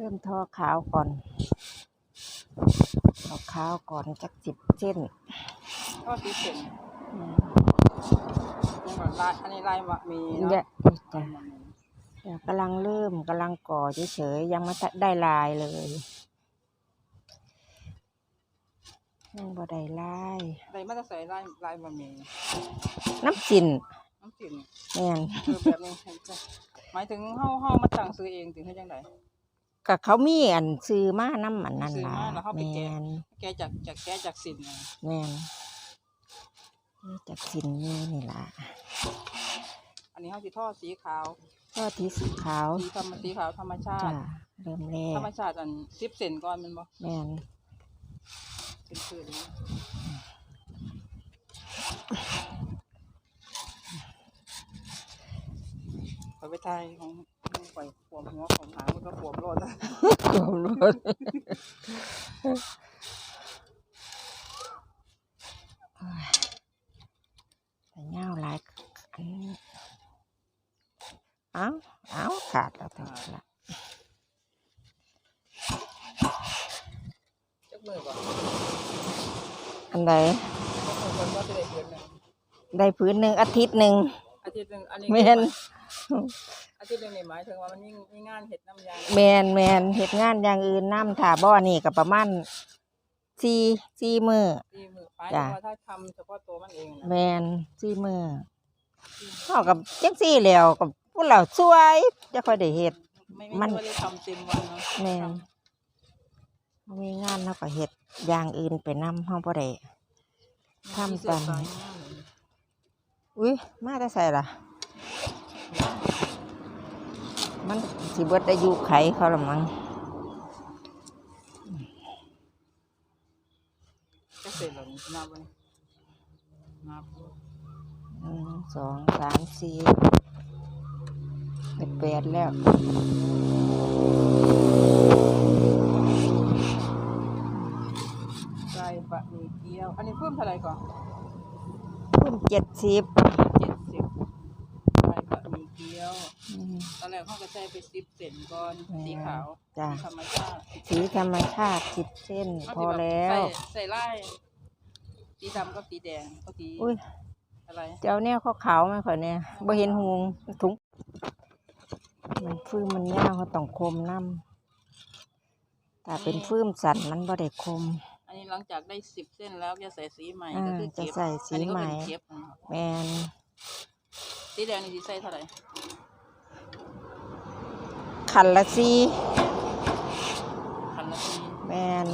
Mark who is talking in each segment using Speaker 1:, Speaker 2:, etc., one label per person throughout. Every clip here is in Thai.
Speaker 1: เริ่มทอขาวก่อนเอาขาวก่อนจักสิบเส้น
Speaker 2: ก็สีเส้น
Speaker 1: อืม
Speaker 2: นี่ก่อนลายอันนี้ลายบะหมี่
Speaker 1: เย
Speaker 2: เนาะ
Speaker 1: อะจ้ะเดี๋ยวกำลังเริ่มกำลังก่อเฉยๆยังไม่ได้ลายเลยยังบ่ได้ลาย
Speaker 2: ใส่มาจะใส่ลายลายบะหมี่
Speaker 1: น้ำจิน
Speaker 2: น้ำจิ้ม
Speaker 1: แม่น
Speaker 2: คือแบบนี้ให้จ้ะหมายถึงเฮาเฮามาสั่งซื้อเองถึงให้จังได
Speaker 1: ก็เขามีอันซื้อมาน้ำอันนั่น
Speaker 2: ซื้อ
Speaker 1: ล่ะ
Speaker 2: มาแล้วเขาไป
Speaker 1: แม่
Speaker 2: แกะ
Speaker 1: น
Speaker 2: แกะจากจากแกะจากสินน่ะ
Speaker 1: แม่นนี่จากสินนี่นี่ล่ะ
Speaker 2: อันนี้เฮาสิทอดสีขาว
Speaker 1: ก็ทีสีขาว
Speaker 2: สีธรรมสีขาวธรรมชา
Speaker 1: จ้ะ
Speaker 2: ติ
Speaker 1: เริ่มแร
Speaker 2: ธร
Speaker 1: ก
Speaker 2: รมชาติอัน10เซนก่อนแม่นบ่
Speaker 1: แม่น
Speaker 2: เป็นคือนี้ไปไปทายของ ปล่อยขวมหัวของหางมันก็ขวมโลดนะ
Speaker 1: รวมรถแต่เงาหลายเอ้าเอ้าขาดแล้วแต่ละ
Speaker 2: จักมือก่อน
Speaker 1: อันใด
Speaker 2: ได้
Speaker 1: พื้นหนึ่งอาทิตย์หนึ่ง
Speaker 2: อาทิตย์หนึ่งอันนี้
Speaker 1: แม่น
Speaker 2: อา ทิตย์หนึงนี่หมายถึงว่ามันมีมีงานเฮ็ดน้ำยาง
Speaker 1: แมนแมนเหตุงานอย่างอื่นน้ำถาบ่อนี่ก็ประมาณสี่สี่มือ
Speaker 2: ที่มือหมายถึ
Speaker 1: จ้ะ
Speaker 2: งว่าถ้าทำเฉพาะตัวมันเอง
Speaker 1: แม
Speaker 2: นะ
Speaker 1: นสี่มือเท่ากับจังสี่แล้วกับพวกเราสวยจะค่อยได้เฮ็ด
Speaker 2: ไม่
Speaker 1: มั
Speaker 2: ไม่
Speaker 1: น
Speaker 2: ไม่ได้ทำเต็มวันเนาะ
Speaker 1: แมนมีงานเราก็เฮ็ดอย่างอื่นไปนำเฮาบ่ได้ ทำตาม
Speaker 2: มีเสื้อสายงานเลย
Speaker 1: อุ้ยมาแต่ใส่ล่ะ มันสิเบิดอายุไขเขาละมั้ง
Speaker 2: จะเสร็จแล้วนี่นับไว้นับ
Speaker 1: หนึ่งสองสามสี่ได้แปดแล้ว
Speaker 2: ใส่บะหมี่เกี๊ยว อันนี้เพิ่มเท่าไหร่ก่อน
Speaker 1: ขึ้นเจ็ดสิบ
Speaker 2: เจ็ดสิบใส่บะหมี่เกี๊ยว
Speaker 1: อืม
Speaker 2: ตอนแรกเขาก็ใส่ไปสิบเซนก่อน
Speaker 1: อืม
Speaker 2: สีขาว
Speaker 1: จ้ะ
Speaker 2: สีธรรมชาติ
Speaker 1: สีธรรมชาติสิบเส้น
Speaker 2: เขา
Speaker 1: พ
Speaker 2: สิ
Speaker 1: อ
Speaker 2: บบ
Speaker 1: แล้ว
Speaker 2: ใส่ใส่ไล่สีดำกับสีแดงก็สี
Speaker 1: อุ้ย
Speaker 2: อะไร
Speaker 1: เจ้าแนวขาวๆไหมข่อยเนี่ยบ่เห็นหงถุง มันฟื้มมันยาวเขาต้องคมน้ำแต่เป็นฟื้มสันมันบ่ได้คม
Speaker 2: อันนี้หลังจากได้สิบเส้นแล้วจะใส่สีใหม่
Speaker 1: อ่า
Speaker 2: ก็คือเก็บ
Speaker 1: จะใส่สี
Speaker 2: อันนี้ก็เป็น
Speaker 1: ใหม่
Speaker 2: เก็บนะครับ
Speaker 1: แมน
Speaker 2: สีแดงนี่สีใส่เท่าไหร่
Speaker 1: ขันละซี
Speaker 2: พันละสี
Speaker 1: แมน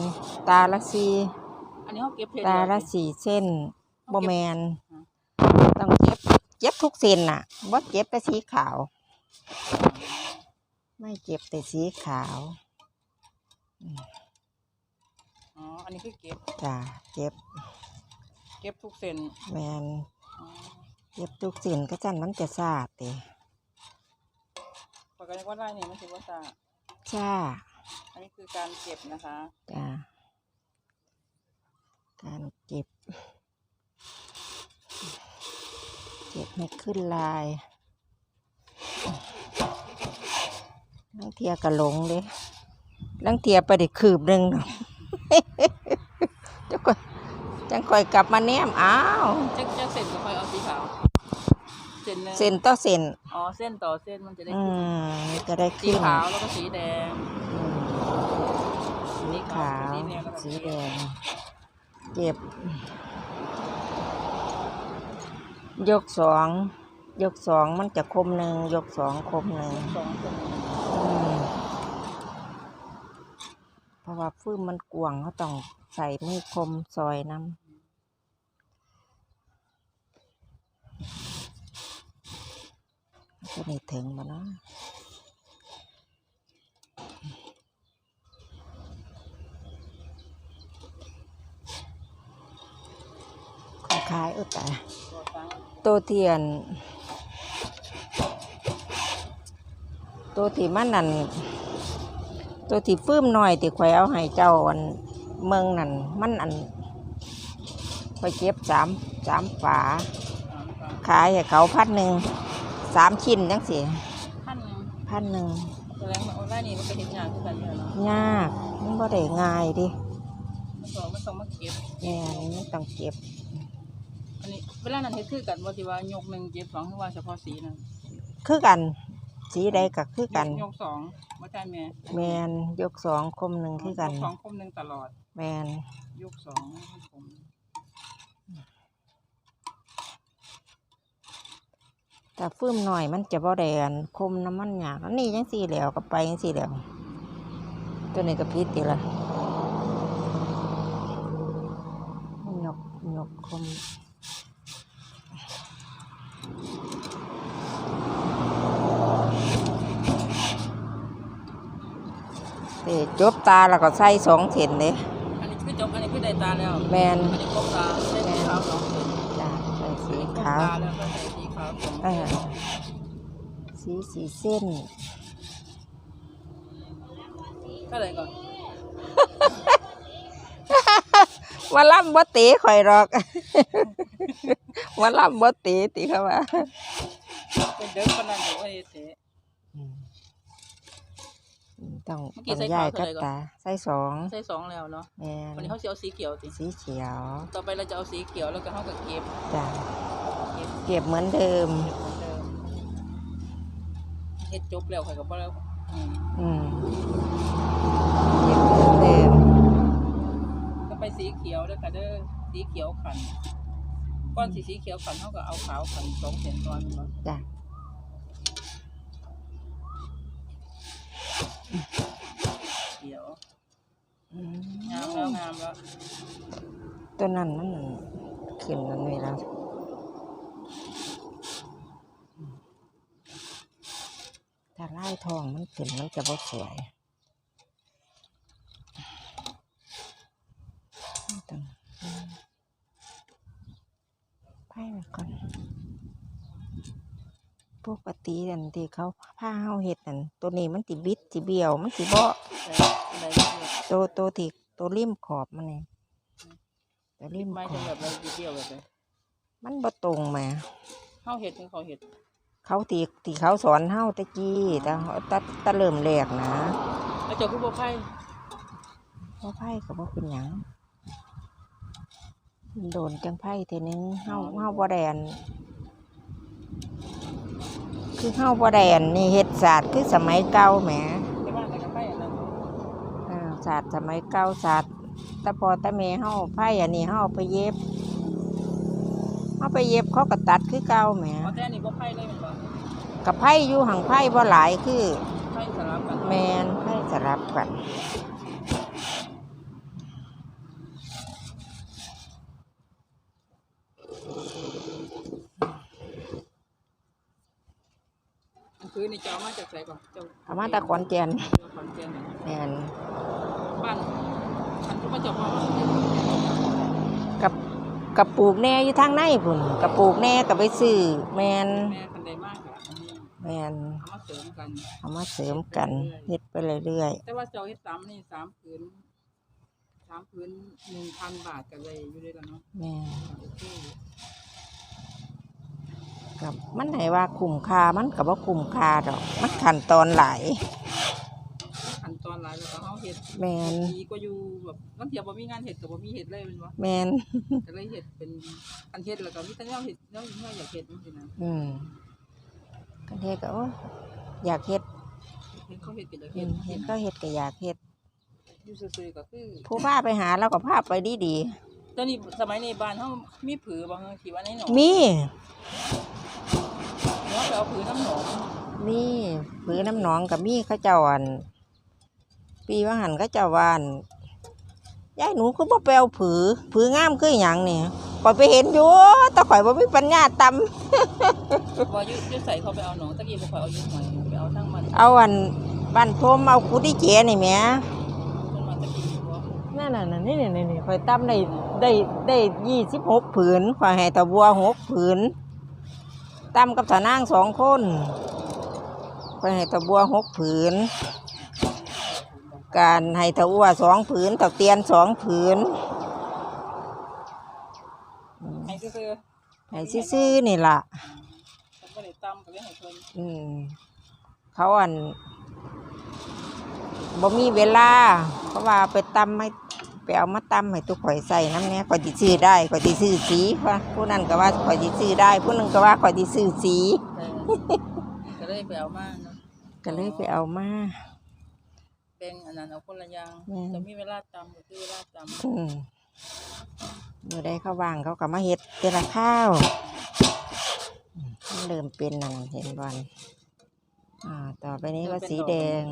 Speaker 1: ตาละซี
Speaker 2: อันนี้เขาเก็บเพชร
Speaker 1: ตาละ
Speaker 2: เดียว
Speaker 1: สี่เส้นบ่แมน
Speaker 2: อืม
Speaker 1: ต้องเจ็บเจ็บทุกเส้นน่ะบ่เจ็บแต่สีขาว ไม่เจ็บแต่สีขาว
Speaker 2: อ๋อ อันนี้คือเก็บ
Speaker 1: จ้ะเจ็บ
Speaker 2: เก็บทุกเส้น
Speaker 1: แมน
Speaker 2: อ๋อ
Speaker 1: เจ็บทุกเส้นก็จันมันจะซาดเต
Speaker 2: ปกติว่าไร่เนี่ยมันถือว่าซา
Speaker 1: จ้า
Speaker 2: อันนี้คือการเก็บนะคะ
Speaker 1: จ้าการเก็บ เก็บให้ขึ้นลายลังเทียกระหลงเลยลังเทียไปได้คืบหนึ่งเนาะจังค่อยจังค่อยกลับมาแนมอ้าว
Speaker 2: จะจะเส้นก็ค่อยเอาสีขาว เส้ นหนึง
Speaker 1: เส้นต่อเส้น
Speaker 2: อ๋อเส้นต่อเส้นมันจะได้
Speaker 1: อื
Speaker 2: ขึ้น
Speaker 1: มจะได้
Speaker 2: สี
Speaker 1: ขึ้น
Speaker 2: ขาวแล้วก็สีแดง
Speaker 1: อืมสีขาว
Speaker 2: สีแดงแล้วก็
Speaker 1: สีแดง เก็บ ยกสอง ยกสองมันจะคมหนึ่ง ยกสองคมหนึ่ง
Speaker 2: สองเส้น
Speaker 1: อืมเพราะว่าฟืมมันกวางเขาต้องใส่มือคมซอยน้ำ จะนี่ถึงมาเนาะของขายออแต่
Speaker 2: ตัวตั้ง
Speaker 1: ตัวเทียน ตัวที่มันนั่น ตัวที่ฟื้มหน่อยที่ข่อยเอาให้เจ้าอันเมืองนั่นมันอันข่อยเก็บสามสามฝาขายให้เขาพันหนึ่ง สามชิ้นจังสิ
Speaker 2: พันหนึ่ง
Speaker 1: พันหนึ่ง
Speaker 2: แสดงว่าออนไลน์นี่มันก็เห็นงานคือกันเนี่ยเนาะ
Speaker 1: ยากมันบ่ได้ง่ายดิ
Speaker 2: มันต้องมันต้องมาเก็บ
Speaker 1: แม่นมันต้องเก็บ
Speaker 2: อันนี้เวลานั้นเฮ็ดคือกันว่าที่ว่ายกหนึ่งเก็บสองคือว่าเฉพาะสีนั่น
Speaker 1: คือกัน สีใดก็คือกัน
Speaker 2: ยกสองบ่ใช่แม่
Speaker 1: แมนยกสองคมหนึ่งคือกัน
Speaker 2: ยสองคมหนึ่งตลอด
Speaker 1: แมน
Speaker 2: ยกสองคม
Speaker 1: แต่ฟื้มหน่อยมันจะบ่แดอันคมน้ำมันหยากอันนี้ยังสีแล้วก็ไปยังสีแล้ว ตัวนี้ก็พิษตีละยกยกคมเอ้จบตาแล้วก็ใส่สองเส้นเลย
Speaker 2: อันนี้คือจบอันนี้คือได้ตาแล้ว
Speaker 1: แมน
Speaker 2: อันนี้ครบตาได้สีขาวสองเส้น
Speaker 1: จ้ะใส่สี
Speaker 2: ครบ
Speaker 1: ขาว
Speaker 2: ตาแล้วก็ใส่สีขาวสอง
Speaker 1: เออ สีสีเส้น
Speaker 2: ก็เลยก่อน
Speaker 1: ว่าล่ำบ่ตีข่อยหรอกว่าล่ำบ่ตีตีเขาว่า
Speaker 2: เป็นเด็กคนนั้นอยู่ไอ้เตะ
Speaker 1: ต้อง
Speaker 2: เมื่อกี้
Speaker 1: ต้อง
Speaker 2: ใส่
Speaker 1: ย้าย
Speaker 2: ขาว
Speaker 1: กับ
Speaker 2: เท่าไหร่ก่อน
Speaker 1: ตาใส่สอง
Speaker 2: ใส่สองแล้วเนาะ
Speaker 1: แม่น
Speaker 2: วันนี้เขาจะเอาสีเขียวติ
Speaker 1: สีเขียว
Speaker 2: ต่อไปเราจะเอาสีเขียวแล้วก็เขาก็เก็บ
Speaker 1: จ้ะ
Speaker 2: เก็บ
Speaker 1: เก็บเหมือนเดิม
Speaker 2: เหมือนเดิมเฮ็ดจบแล้วใครก็บ่แล้วอืม
Speaker 1: อืมเก็บเหมือนเดิม
Speaker 2: ก็ไปสีเขียวเด้อค่ะเด้อสีเขียวขันก้อนสีสีเขียวขันเขาก็เอาขาวขันสองเส้นตอนเนาะ
Speaker 1: จ้ะ
Speaker 2: เขียว
Speaker 1: อื
Speaker 2: งาม
Speaker 1: ม
Speaker 2: แล้วงามแล้ว
Speaker 1: ตัวนั้นมันขึ้นมันนี่แล้ว ถ้าไล่ทองมันขึ้นมันจะบ่สวยต้องอืมไปไว้ก่อนปกติอันที่เขาผ้าเฮาเห็ดนั่นตัวนี้มันติบิดติเบี้ยว มันติบ่
Speaker 2: แต่อะไรไม่รู้
Speaker 1: ตัวตัวที่ตัวริมขอบมันนี่ตัวริม
Speaker 2: ไม่
Speaker 1: ข
Speaker 2: ใช่
Speaker 1: อบ
Speaker 2: แบบอะไรเดียวแบบเลย
Speaker 1: มันบ่ตรงแหมา
Speaker 2: เขาเห็ดคือเขาเห็ด
Speaker 1: เขาที่ที่เขาสอนเฮาตะกี้แต่เฮาแตะตะเริ่มแรกนะ
Speaker 2: แล้วเจ้าคือบ่ไพ่
Speaker 1: ว่าไพ่ก็บ่เป็นหยังโดนจังไพ่ทีนึงเฮาเฮาบ่แดอันคือเฮาบ่แดอันนี่เฮ็ดศาสตร์คือสมัยเก่าแหม
Speaker 2: ไม่ว่าแต่กับไพ่อันนั้น
Speaker 1: อ่าศาสตร์สมัยเก่าศาสตร์ตะพอตะเมเฮาไพ่อันนี้เฮาเอาไปเย็บเฮา ไปเย็บเขาก็ตัดคือเก่าแหม
Speaker 2: เพราะแต่อันนี้บ่ไพ่เลยแมันบ่
Speaker 1: กับไพ่อยู่หังไพ่บ่หลายคือ
Speaker 2: ไพ่สลับกัน
Speaker 1: แมนไพ่สลับกัน
Speaker 2: อันคือนี่เจ้าเอามาจากไสก่อนเจ้า
Speaker 1: เอามาแตะขอนแก่น
Speaker 2: เจ้าขอนแก่นนี่
Speaker 1: แมน
Speaker 2: บ้านอันที่มาเจ้าพ่อ
Speaker 1: กับ กับปลูกแหน่อยู่ทางในพุ่นกับปลูกแหน่กับไปซื้อแมน
Speaker 2: แม่คันใดมากอะอันนี้
Speaker 1: แมน
Speaker 2: เอามาเสริมกัน
Speaker 1: เอามาเสริมกันเฮ็ดไปเรื่อย
Speaker 2: แต่ว่าเจ้าเฮ็ดสามนี่สามผืนสามผืนหนึ่งพันบาทกันเลยอยู่ด้วยกันเนาะ
Speaker 1: ๆแมน
Speaker 2: โอเค
Speaker 1: กับมันไหนว่าคุ้มค่ามันกับว่าคุ้มค่าดอก มันขั้นตอนหลาย
Speaker 2: ขั้นตอนหลายแล้วก็เฮาเฮ็ด
Speaker 1: แมน
Speaker 2: ดีกว่าอยู่แบบบางเทีบ่มีงานเฮ็ดก็บ่มีเฮ็ดเลยแม่นบ่
Speaker 1: แมน
Speaker 2: ก็เลยเฮ็ดเป็นอันเฮ็ดแล้วก็มีแต่แนวเฮ็ดแนวที่เราอยากเฮ็ดจังซี่นะ
Speaker 1: อืมกันเฮ็ดก็โอ้ยอยากเฮ็ด
Speaker 2: เฮ็ดเขาเฮ็ดก็อยาก
Speaker 1: อื
Speaker 2: เฮ็ด
Speaker 1: มเฮ็ดก็เฮ็ดก็อยากเฮ็ด
Speaker 2: อยู่ซื่อๆก็คือ
Speaker 1: ผู้พาไปหาเราก็พาไปดีๆ
Speaker 2: ตอนนี้สมัยนี้บ้านเฮามีผือบ่ฮะที่ว่าในหนอง
Speaker 1: มี
Speaker 2: เนาะไปเอาผือน้ำหนอง
Speaker 1: มีผือน้ำหนองกับมีเข้าเจ้าอัน ปีว่าหันเข้าเจ้าว่านยายหนูคือบ่ไปเอาผือ ผืองามคือหยังนี่ข่อยไปเห็นอยู่แต่ข่อยบ่มีปัญญาต
Speaker 2: ว่าอยู่อยู่ใส่เขาไปเอาหนองตะกี้บ่ค่อยเอาอยู่หอยไปเอาทั้งมันำ
Speaker 1: เอาอันบ้านโทมเอาคุดิเจนี่แหม่
Speaker 2: ต้นมันตะกี้บ่
Speaker 1: นั่นน่ะนั่นนี่นี่นี่ข่อยตํได้ได้ได้ยี่สิบหกผืนข่อยให้ตะบัวหกผืนตำกับตานางสองคนข่อยให้ตะบัวหกผืน การให้ตะอัวสองผืนตะเตียนสองผืน
Speaker 2: ให้ซื่อ
Speaker 1: ให้ซื่อๆนี่ล่ะ
Speaker 2: ๆผมบ่ได้ตำก็เลยให้เพิ่น
Speaker 1: อืมเขาอันบ่มีเวลาเพราะว่าไปตำให้ไปเอามาตำให้ตุกข่อยใส่น้ำเนี้ยข่อยสิซื้อได้ข่อยสิซื้อสีว่าผู้นั้นก็ว่าข่อยสิซื้อได้ ผู้นึงก็ว่าข่อยสิซื้อสี
Speaker 2: เออก็เลยไปเอามาเนาะ
Speaker 1: ก็เลยไปเอามา
Speaker 2: เป็นอันนั้นเอาคนละอย่าง
Speaker 1: แม่น
Speaker 2: จะมีเวลาตำก็คือเวลาตำ
Speaker 1: อืมเมื่อได้เข้าวว่างเขาก็มาเฮ็ดแต่ละข้าวอืมมันเริ่มเป็นนั่นเห็นบอลอ่า ต่อไปนี้ก็สีแดง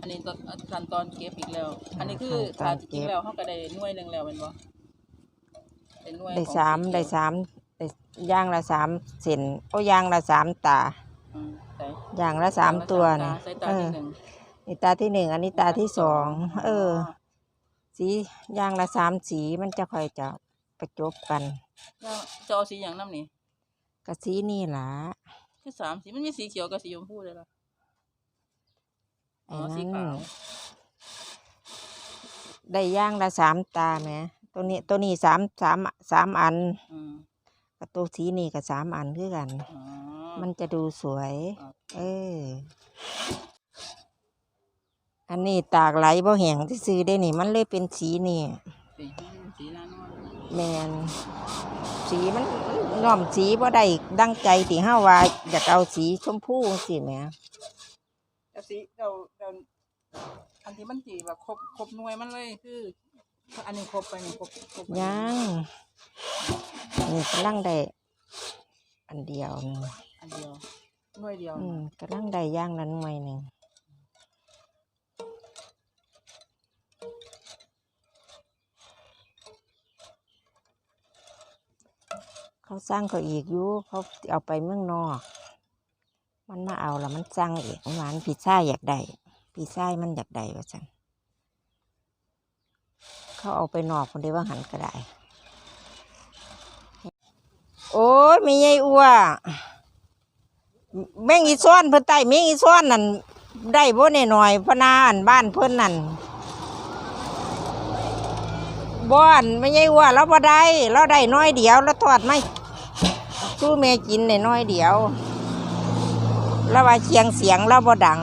Speaker 2: อันนี้ตอนขั้นตอนเก็บอีกแล้ว อันนี้คือ
Speaker 1: ขั้นตอน
Speaker 2: ถ้าจริงๆแล้วเขาก็ได้หน่วยหนึ่งแล้วแมันบ่เป็นหน่วย
Speaker 1: ได้
Speaker 2: ของ
Speaker 1: สาม
Speaker 2: สีเขียว
Speaker 1: ได้สามได้ย่างละสามเส้นโอ้ย่างละสามตา
Speaker 2: อืมใส่
Speaker 1: อย่างละสามตัว
Speaker 2: ตา
Speaker 1: นะ
Speaker 2: ใส่ตา
Speaker 1: เอ
Speaker 2: ที่
Speaker 1: อ
Speaker 2: หนึ่ง
Speaker 1: นี่ตาที่หนึ่งอันนี้ตาที่สองเออ สีอย่างละสามสีมันจะค่อยจะประจบกัน
Speaker 2: แล้วจะเอาสีอย่างน้ำนี่
Speaker 1: กะสีนี่ล่ะ
Speaker 2: คือสามสีมันมีสีเขียวกับสีชมพูเลยล่ะ
Speaker 1: ไอ้
Speaker 2: อ๋อสี
Speaker 1: นั่น
Speaker 2: ขาว
Speaker 1: ได้ย่างละสามตาไหมตัวนี้ตัวนี้สามสามสามอัน
Speaker 2: อืม
Speaker 1: กับตัวสีนี่ก็สามอันคือกัน
Speaker 2: อ๋อ
Speaker 1: มันจะดูสวย
Speaker 2: ครับ
Speaker 1: เออ อันนี้ตากไหลบ่แห้งที่ซื้อได้นี่ มันเลยเป็นสีนี่
Speaker 2: สีสีหน้านวล
Speaker 1: แมนสีมันย้อมสีบ่ได้ดังใจที่ห้าว่าอยากเอาสีชมพูสิแหม
Speaker 2: แต่สีเราเราอันที่มันสีแบบครบครบหน่วยมันเลยคือ อันนี้ครบไปนี่ครบครบไป
Speaker 1: ยังนี่กำลังได้อันเดียวหนึง
Speaker 2: อันเดียวหน่วยเดียว
Speaker 1: อืมกำลังได้ย่างนั้นหน่วยหนึ่ง เขาสร้างเขาอีกอยู่เขาเอาไปเมืองนอก มันมาเอาแล้วมันสร้างเองหวานพี่ชายอยากได้พี่ชายมันอยากได้ว่าจันเขาเอาไปนอกคนเดียวว่าหันก็ได้ โอ้ยไม่ใหญ่อ้วแม่งอีซ้อนเพิ่นไต่แม่งอีซ้อนนั่นได้บ่แน่หน่อยพนาอันบ้านเพิ่อนนั่น บ่อันไม่ใหญ่อ้วเราบ่ได้เราได้น้อยเดียวเราทอดไม่สู้แม่กินได้น้อยเดียวแล้วว่าเสียงเสียงเราบ่ดัง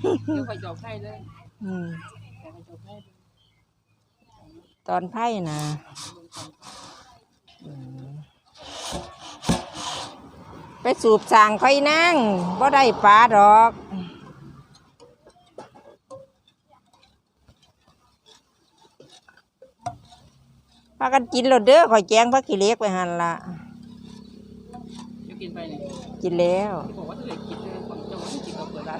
Speaker 2: เดี๋ยวไปจบให้เลย
Speaker 1: อืม
Speaker 2: เดี๋ยวไปจบให้เลย
Speaker 1: ตอนไพ่นะอืมไปสูบสางค่อยนั่งบ่ได้ปลาดอก พากันกินแล้วเด้อข่อยแจงพักขี้เหล็กไปหันละ
Speaker 2: เดี๋ยวกินไปเนี่ย
Speaker 1: กินแล้ว
Speaker 2: ที่บอกว่าถ้าเหล็กกินเลยคนจะว่าให้กินกับเปิดร้าน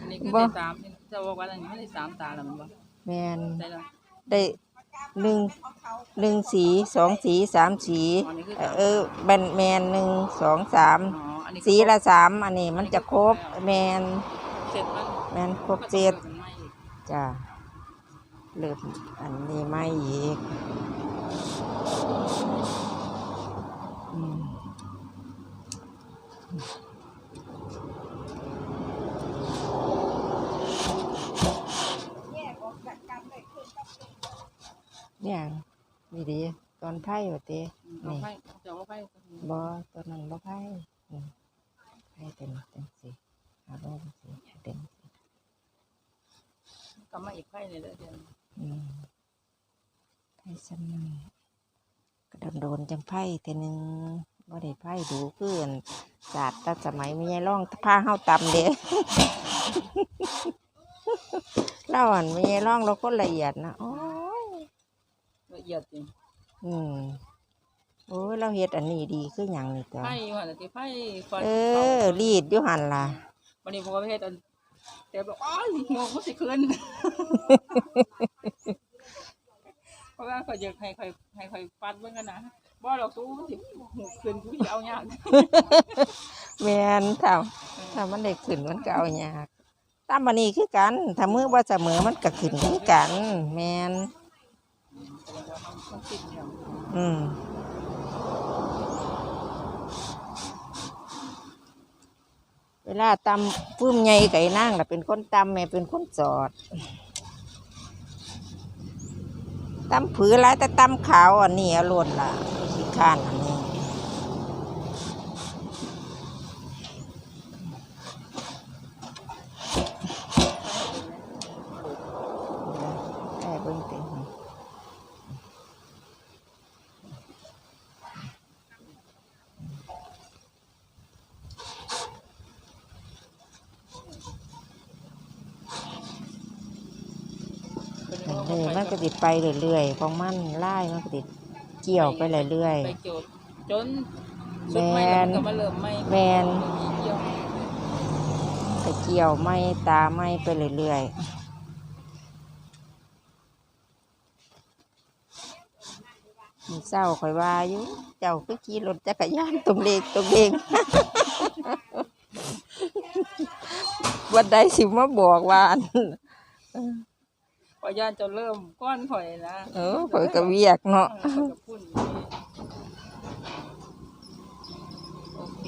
Speaker 2: อันนี้คือ
Speaker 1: บ่
Speaker 2: ได้สามจะบอกว่าอันนี้ไม่ได้สามตาแล้วมันบ่
Speaker 1: แมน
Speaker 2: ได้แล้ว
Speaker 1: ได้หนึ่งหนึ่งสีสองสีสามสี
Speaker 2: อ๋อนี่คือ
Speaker 1: เอ
Speaker 2: สาม
Speaker 1: อเออแบนแมนหนึ่งสองสาม
Speaker 2: อ๋ออันนี้คือ
Speaker 1: สีละสามอันนี้มันจะครบแมน
Speaker 2: เสร็จมัน
Speaker 1: แมนครบเจ็ด
Speaker 2: มันไหม้อีก
Speaker 1: จ้ะ เริ่มอันนี้ไม่อีกอืมเนี่ยนี่ดีตอนไพ่ว่าเต้
Speaker 2: เอาไพ่จะเอาไพ่
Speaker 1: บอตอนนั้นบ่ไพ่อืมไพ่เป็นจังสิหาบ่จังสิเป็น
Speaker 2: กลับมาอีกไพ่เลยเด้อเดี๋ยว
Speaker 1: อืมไพ่ซ้ำนึงก็โดนโดนๆจังไพ่เทอหนึงบ่ได้ไพ่ดูเพื่อนศาสตร์แตั้สมัยไม่ใช่ร่องผ้าเฮาตำเด้เล่าอันไม่ใช่ร่องเราคนละเอียดนะโอ้ย
Speaker 2: ละเอียดจริง
Speaker 1: อืมโอ้ยเราเฮ็ดอันนี้ดีคือหยังนี่ตัว
Speaker 2: ไพ่อยู่หันที่ไพ่ฟัน
Speaker 1: เออรีดอยู่หันล่ะ
Speaker 2: วันนี้ผมก็ไปเฮ็ดอัน แต่บอกอ๋อหัวมันสิคืนเพราะว่าเขาอยากให้ใครให้ใครฟันเบิ่งกันนะบ่ดอกสู้มันสิหูคืนกูสิเอายาก
Speaker 1: แมนถ้าถ้ามันได้ขึ้นมันก็เอายากตามบันนี้คือกัน ถ้ามือว่าเสมอมันก็ขึ้นคือกัน แมน
Speaker 2: มันติดเนี่ย
Speaker 1: อืม เวลาตำฟื้มใหญ่ไก่นางล่ะเป็นคนตำแม่เป็นคนจอดตำผือหลายแต่ตำขาวอันนี้อร่วนล่ะขี้ข้านอัน นี้นี่มันก็ติดไปเรื่อยๆของมันไล่มันก็ติดเกี่ยวไปเรื่อย
Speaker 2: ไปโจดจนสุดไม่แล้วมันก็มาเริ่มไม่
Speaker 1: แม่น
Speaker 2: เกี่ยว
Speaker 1: ๆไปเกี่ยวไม่ตาไม่ไปเรื่อยๆมีเศร้าคอยว่าอยู่เจ้าก็ขี่รถจักรยานตรงเลงตรงเลง วันใดสิมาบอกว่าอัน
Speaker 2: พ่าย่านจะเริ่มก้อนข่อยนะ
Speaker 1: เออข่อยกระเวียกเนาะ
Speaker 2: โอเค